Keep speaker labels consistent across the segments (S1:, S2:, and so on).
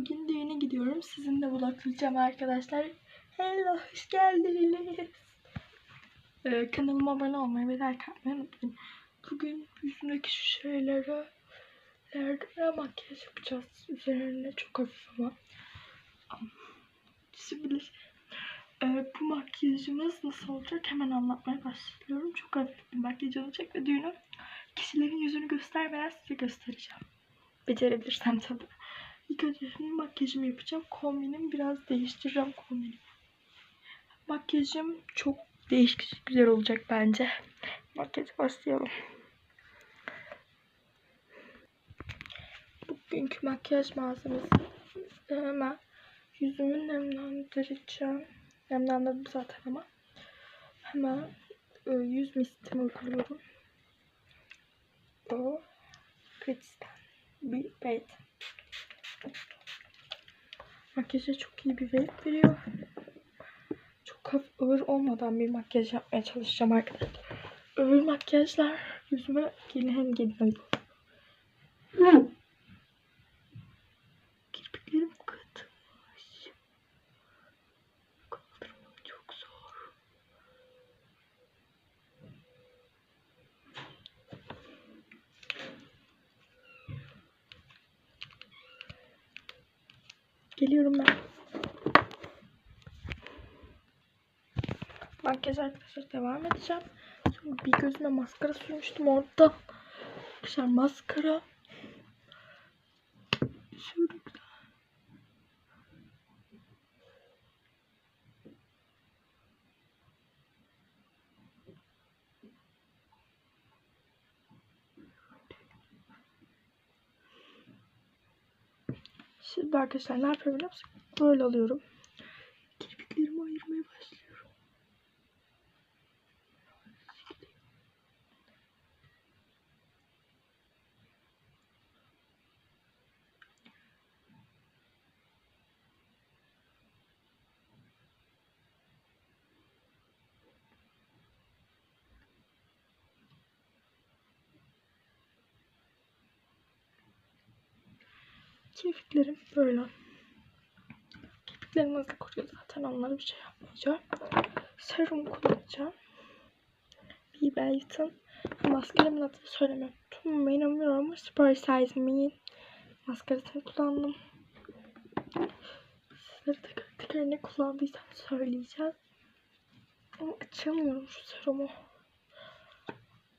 S1: Bugün düğüne gidiyorum. Sizinle vloglayacağım arkadaşlar. Hello, hoş geldiniz. Ee, kanalıma abone olmayı ve like atmayı unutmayın. Bugün yüzümdeki şu şeylere lerlere makyaj yapacağız. Üzerine çok hafif ama. Şimdi ee, bu makyajımız nasıl olacak hemen anlatmaya başlıyorum. Çok hafif bir makyaj olacak ve düğünü kişilerin yüzünü göstermeden size göstereceğim. Becerebilirsem tabii. İlk önce şimdi makyajımı yapacağım. Kombinimi biraz değiştireceğim kombinimi. Makyajım çok değişik güzel olacak bence. Makyaja başlayalım. Bugünkü makyaj malzemesi hemen yüzümü nemlendireceğim. Nemlendirdim zaten ama. Hemen e, yüz mistimi uyguluyorum. O Kritis'ten bir beyt. Makyaja çok iyi bir renk veriyor. Çok hafif ağır olmadan bir makyaj yapmaya çalışacağım arkadaşlar. Öbür makyajlar yüzüme gelin hem geliyor. Kirpiklerim katmış. Kaldırmam çok zor. Geliyorum ben. Makyaj arkadaşlar devam edeceğim. Sonra bir gözüme maskara sürmüştüm orada. Arkadaşlar maskara. Şöyle güzel. Şimdi arkadaşlar ne yapıyorum biliyor musun? Böyle alıyorum. Kirpiklerim böyle. Kirpiklerim hızlı kuruyor zaten onlara bir şey yapmayacağım. Serum kullanacağım. Bir Belton. Maskaramın adını söylemem. Tüm inanmıyorum ama Super Size Me maskarasını kullandım. Sizlere tekrar tekrar ne kullandıysam söyleyeceğim. Ama açamıyorum şu serumu.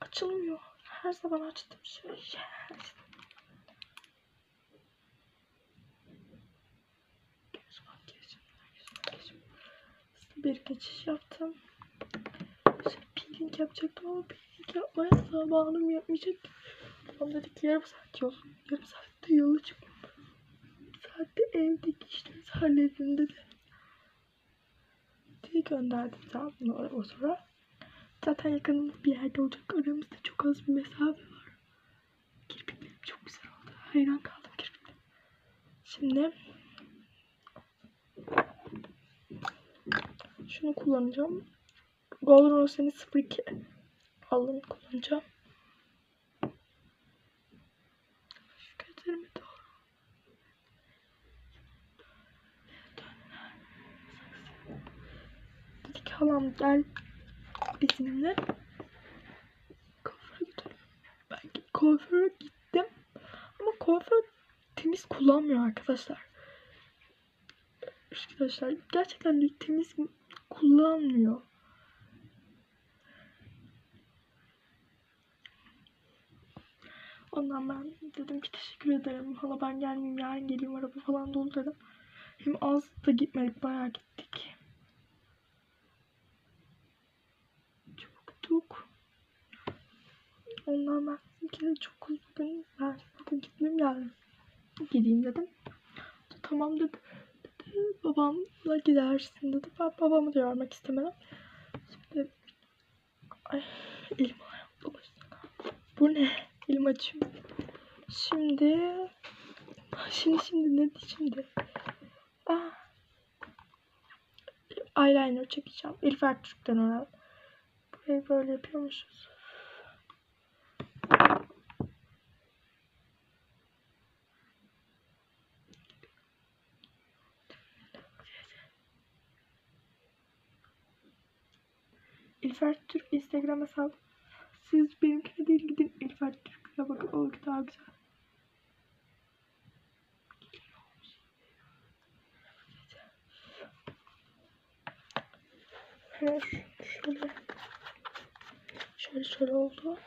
S1: Açılmıyor. Her zaman açtığım şey. Yes. Göz makyajım, göz makyajım. Bir geçiş yaptım. Şimdi peeling yapacaktım ama peeling yapmaya zamanım yetmeyecek. Babam dedi ki yarım saat yol. Yarım saatte yola çık. Saatte evdeki işlerinizi halledin dedi. Diye gönderdim tamam mı o sonra. Zaten yakın bir yerde olacak. Aramızda çok az bir mesafe var. Kirpiklerim çok güzel oldu. Hayran kaldım kirpiklerim. Şimdi şunu kullanacağım. Golden Rose'nin 02 alını kullanacağım. Halam gel bizimle. Kuaföre gidelim. Ben kuaföre gittim. Ama kuaför temiz kullanmıyor arkadaşlar. Arkadaşlar gerçekten temiz kullanmıyor. Ondan ben dedim ki teşekkür ederim. Hala ben gelmeyeyim yarın geleyim araba falan dolu dedim. Hem az da gitmedik bayağı gittik. Çabuktuk. Ondan ben ki çok bugün ben bugün gitmeyeyim yarın gideyim dedim. Tamam dedi. Babamla gidersin dedi. Ben babamı da yormak istemedim. Şimdi ay elim ayağım. Bu ne? Elim açıyor. Şimdi şimdi şimdi ne şimdi? Ah. Eyeliner çekeceğim. Elif Ertürk'ten öğrendim. Burayı böyle yapıyormuşuz. İlfer Türk Instagram hesabı. Siz benimkine değil gidin İlfer Türk'e bakın. O daha güzel. Evet, şöyle. Şöyle şöyle oldu.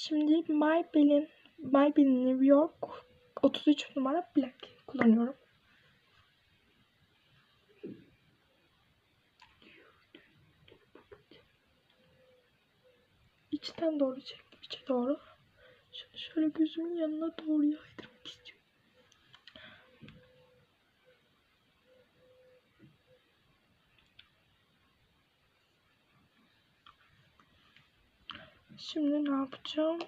S1: Şimdi Maybelline, Maybelline New York 33 numara black kullanıyorum. İçten doğru çektim, içe doğru. Şöyle, şöyle gözümün yanına doğru yaydırmak Şimdi ne yapacağım?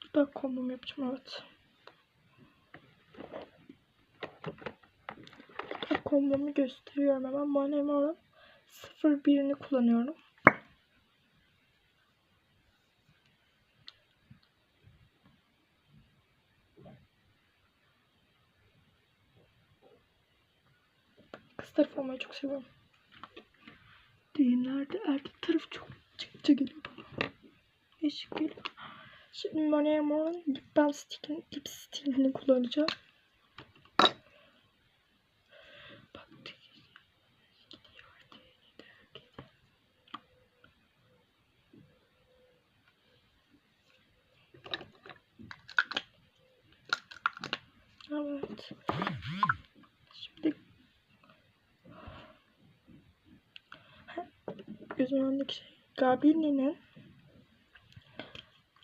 S1: Dudak kombomu yapacağım evet. Dudak kombomu gösteriyorum hemen. Mono'nun 01'ini kullanıyorum. Kız tarafı olmayı çok seviyorum. Düğünlerde erkek tarafı çok çıkça geliyor. Eşik geliyor. Şimdi Monet Mor'un lip balm stick'in lip stick'ini kullanacağım. Evet. Şimdi gözümün önündeki şey. Gabini'nin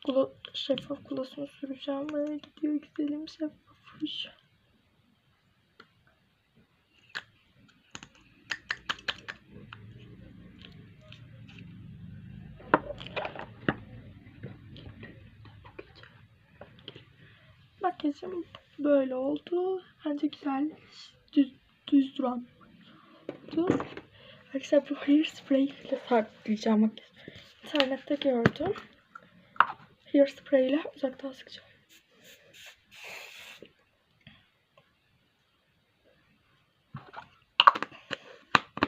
S1: Glo şeffaf glosunu süreceğim. Böyle gidiyor güzelim şeffafmış. Makyajım böyle oldu. Bence güzel, düz, düz duran oldu. Arkadaşlar bu hairspray ile sabitleyeceğim makyaj. İnternette gördüm. Hairspray ile uzaktan sıkacağım.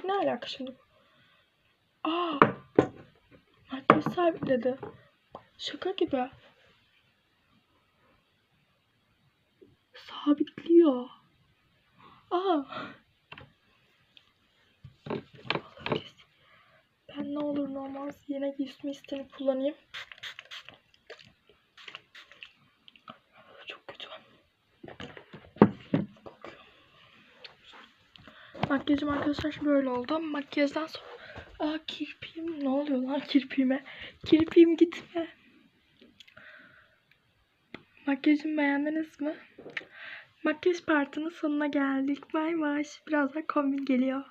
S1: Ne alaka şimdi bu? Aa! Sabitledi. Şaka gibi. Sabitliyor. Aa! Ben ne olur ne olmaz yine yüz mistini kullanayım. Çok kötü. Kokuyor. Makyajım arkadaşlar böyle oldu. Makyajdan sonra... Aa kirpiğim ne oluyor lan kirpiğime? Kirpiğim gitme. Makyajımı beğendiniz mi? Makyaj partinin sonuna geldik. Bay bay. Birazdan kombin geliyor.